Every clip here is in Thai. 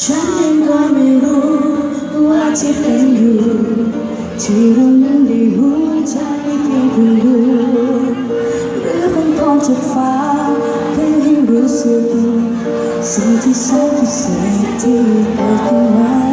ฉันเองก็ไม่รู้ว่าที่เป็นอยู่ที่เรานั้นได้หัวใจที่คุณดียหรือเป็นพรจากฟ้าเพื่อให้รู้สึกสิ่งที่แสนพิเศษที่เกิดขึ้นมา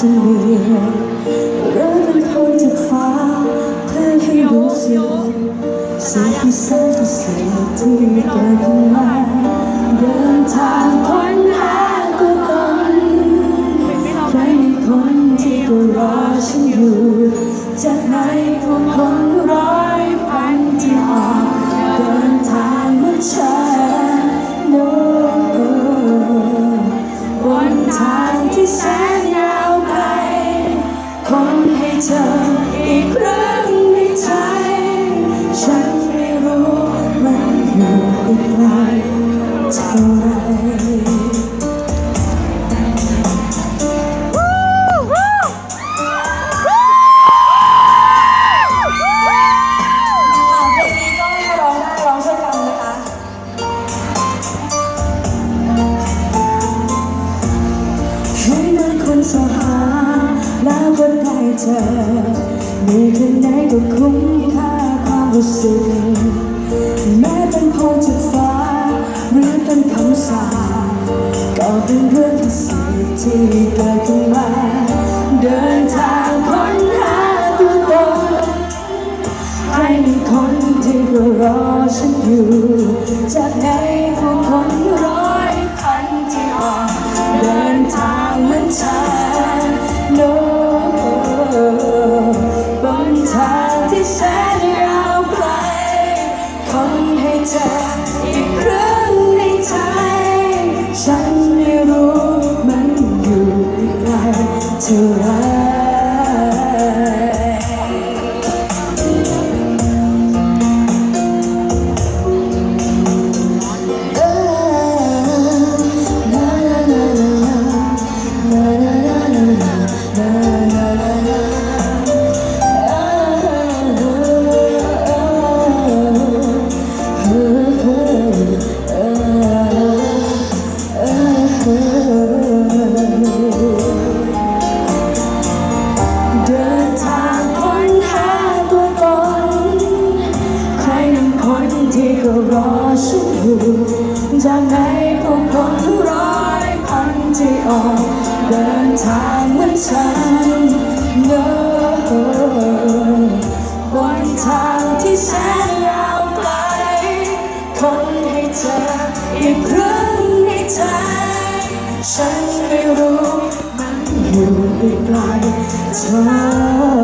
จนเหนื่อยหรือเป็นคนจากฟ้าเพื่อให้รู้สึกสิ่งที่แสนพิเศษที่เกิดขึ้นมาเดินทางค้นหาตัวตนใครในคนที่ก็รอฉันอยู่จากไหนพวกคนร้อยพันที่ออกเดินทางมาฉันโน้บนทางที่แสน ง เจอมีแค่ไหนก็คุ้มค่าความรู้สึก แม้เป็นพรจากฟ้า หรือเป็นคำสาก็เป็นเรื่องพิเศษที่เกิดขึ้นมาเดินทาง ที่แสนยาวไกลคนให้เธอ ฉันอยู่จากไหนพวกคนร้อยพันที่ออกเดินทางเหมือนฉันเดินบนทางที่แสนยาวไกลคนให้เจออีกครั้งในใจฉันไม่รู้มันอยู่อีกไกลเท่า